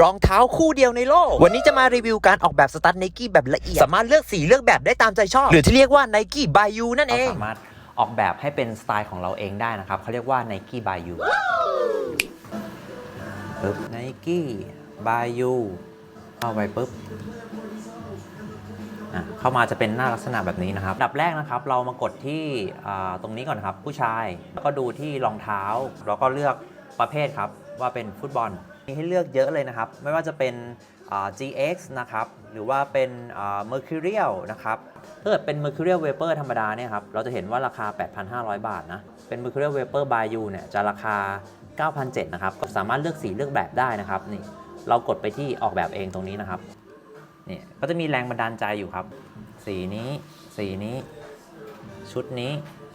รองเท้าคู่เดียวในโลก วันนี้จะมารีวิวการออกแบบสตั๊ดไนกี้แบบละเอียด สามารถเลือกสีเลือกแบบได้ตามใจชอบ หรือที่เรียกว่าไนกี้บายูนั่นเอเรางสามารถออกแบบให้เป็นสไตล์ของเราเองได้นะครับเขาเรียกว่า Nike by You ปึ๊บ Nike by You เข้าไปปุ๊บเข้ามาจะเป็นหน้าลักษณะแบบนี้นะครับดับแรกนะครับ เรามากดที่ตรงนี้ก่อนครับ ผู้ชายแล้วก็ดูที่รองเท้าแล้วก็เลือกประเภทครับว่าเป็นฟุตบอล มีให้เลือกเยอะเลยนะครับ ไม่ว่าจะเป็น GX นะครับ หรือว่าเป็น Mercurial นะครับถ้าเกิดเป็น Mercurial Vapor ธรรมดาเนี่ยครับ เราจะเห็นว่าราคา 8,500 บาทนะ เป็น Mercurial Vapor by You เนี่ยจะราคา 9,700นะครับ ก็สามารถเลือกสีเลือกแบบได้นะครับ นี่ เรากดไปที่ออกแบบเองตรงนี้นะครับ นี่ ก็จะมีแรงบันดาลใจอยู่ครับ สีนี้ สีนี้ ชุดนี้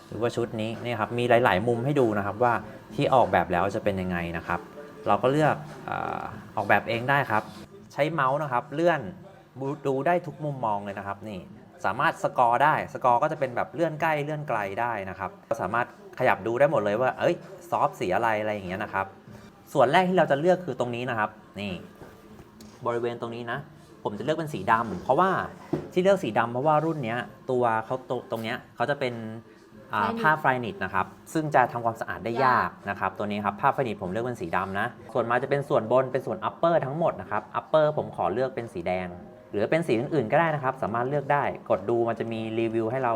หรือว่าชุดนี้ นี่ครับ มีหลาย ๆ มุมให้ดูนะครับว่าที่ออกแบบแล้วจะเป็นยังไงนะครับ เราก็เลือกออกแบบเองได้ครับ ใช้เมาส์นะครับเลื่อนดูได้ทุกมุมมองเลยนะครับนี่สามารถสกอร์ได้สกอร์ก็จะเป็นแบบเลื่อนใกล้เลื่อนไกลได้นะครับก็สามารถขยับดูได้หมดเลยว่าเอ้ยซอฟสีอะไรอะไรอย่างเงี้ยนะครับ ส่วนแรกที่เราจะเลือกคือตรงนี้นะครับ นี่ บริเวณตรงนี้นะ ผมจะเลือกเป็นสีดำเพราะว่าที่เลือกสีดำเพราะว่ารุ่นเนี้ยตัวเขาตรงตรงเนี้ยเขาจะเป็น ผ้าไฟนิตนะครับซึ่งจะทำความสะอาดได้ยากนะครับตัวนี้ครับผ้าไฟนิตผมเลือกเป็นสีดำนะส่วนมาจะเป็นส่วนบนเป็นส่วนอัปเปอร์ทั้งหมดนะครับอัปเปอร์ผมขอเลือกเป็นสีแดง หรือเป็นสีอื่นๆก็ได้นะครับ สามารถเลือกได้กดดูมันจะมีรีวิวให้เรา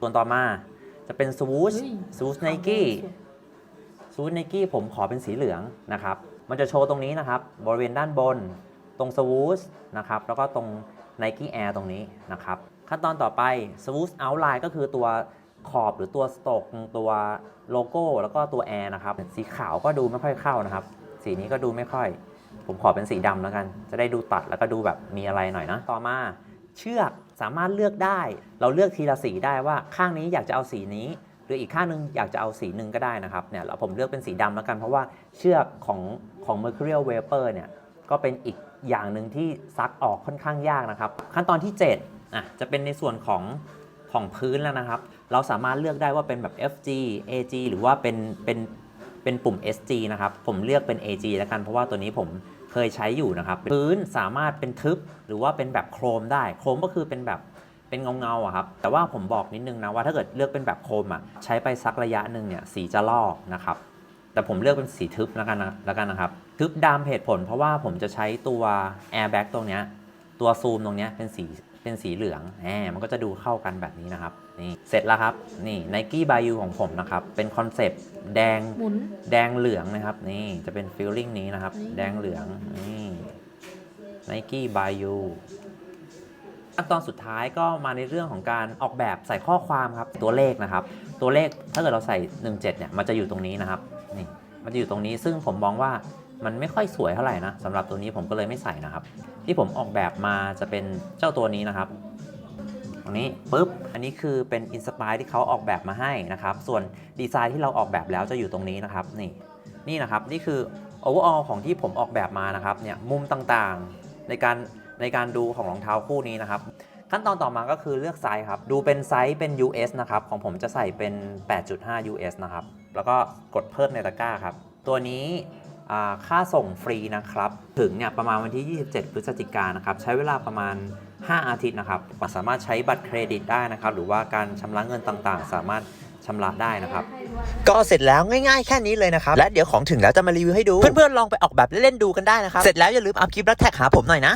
ส่วนต่อมา จะเป็นสวูชสวูชไนกี้ซูดไนกี้ผมขอเป็นสีเหลืองนะครับมันจะโชว์ตรงนี้นะครับบริเวณด้านบนตรงสวูสนะครับแล้วก็ตรง Nike Air ตรงนี้นะครับขั้นตอนต่อไปสวูสเอา l ไลน์ก็คือตัว ขอบหรือตัวสโตกตัวโลโก้แล้วก็ตัว Air นะครับสีขาวก็ดูไม่ค่อยเข้านะครับ สีนี้ก็ดูไม่ค่อย ผมขอเป็นสีดำแล้วกัน จะได้ดูตัดแล้วก็ดูแบบมีอะไรหน่อยนะ ต่อมาเชือกสามารถเลือกได้ เราเลือกทีละสีได้ว่าข้างนี้อยากจะเอาสีนี้ หรืออีกข้างนึงอยากจะเอาสีหนึ่งก็ได้นะครับเนี่ยเราผมเลือกเป็นสีดำแล้วกันเพราะว่าเชือกของของ Mercurial Vapor เนี่ยก็เป็นอีกอย่างหนึ่งที่ซักออกค่อนข้างยากนะครับ ขั้นตอนที่7อะจะเป็นในส่วนของ ของพื้นแล้วนะครับ เราสามารถเลือกได้ว่าเป็นแบบ FG AG หรือว่าเป็นเป็นเป็นปุ่ม SG นะครับ ผมเลือกเป็น AG แล้วกันเพราะว่าตัวนี้ผมเคยใช้อยู่นะครับ พื้นสามารถเป็นทึบหรือว่าเป็นแบบโครมได้ โครมก็คือเป็นแบบเป็นเงาเงาๆอะครับ แต่ว่าผมบอกนิดนึงนะว่าถ้าเกิดเลือกเป็นแบบโครมอะใช้ไปสักระยะหนึ่งเนี่ยสีจะลอกนะครับ แต่ผมเลือกเป็นสีทึบแล้วกันนะแล้วกันนะครับ ทึบดำเหตุผล เพราะว่าผมจะใช้ตัว airbag ตรงเนี้ยตัวซูมตรงเนี้ยเป็นสี เป็นสีเหลืองแหมมันก็จะดูเข้ากันแบบนี้นะครับ นี่ เสร็จแล้วครับ นี่ Nike by You ของผมนะครับ เป็นคอนเซปต์แดง หมุน แดงเหลืองนะครับ นี่ จะเป็นฟิลลิ่งนี้นะครับนี่แดงเหลือง นี่ Nike by You ขั้นตอนสุดท้ายก็มาในเรื่องของการออกแบบใส่ข้อความครับ ตัวเลขนะครับ ตัวเลขถ้าเกิดเราใส่ 17 เนี่ย มันจะอยู่ตรงนี้นะครับ นี่ มันจะอยู่ตรงนี้ ซึ่งผมมองว่า มันไม่ค่อยสวยเท่าไหร่นะสำหรับตัวนี้ผมก็เลยไม่ใส่นะครับ ที่ผมออกแบบมาจะเป็นเจ้าตัวนี้นะครับตรงนี้ปุ๊บอันนี้คือเป็นอินสปายที่เขาออกแบบมาให้นะครับ ส่วนดีไซน์ที่เราออกแบบแล้วจะอยู่ตรงนี้นะครับ นี่นี่นะครับนี่คือ overall ของที่ผมออกแบบมานะครับเนี่ยมุมต่างๆในการในการดูของรองเท้าคู่นี้นะครับ ขั้นตอนต่อมาก็คือเลือกไซส์ครับ ดูเป็นไซส์เป็น US นะครับ ของผมจะใส่เป็น 8.5 US นะครับ แล้วก็กดเพิ่มในตะกร้าครับ ตัวนี้ ค่าส่งฟรีนะครับ ถึงเนี่ยประมาณวันที่ 27 พฤศจิกายนนะครับ ใช้เวลาประมาณ 5 อาทิตย์นะครับสามารถใช้บัตรเครดิตได้นะครับ หรือว่าการชำระเงินต่างๆ สามารถชำระได้นะครับ ก็เสร็จแล้วง่ายๆแค่นี้เลยนะครับ และเดี๋ยวของถึงแล้วจะมารีวิวให้ดู เพื่อนๆลองไปออกแบบเล่นๆดูกันได้นะครับ เสร็จแล้วอย่าลืมอัพคลิปแล้วแท็กหาผมหน่อยนะ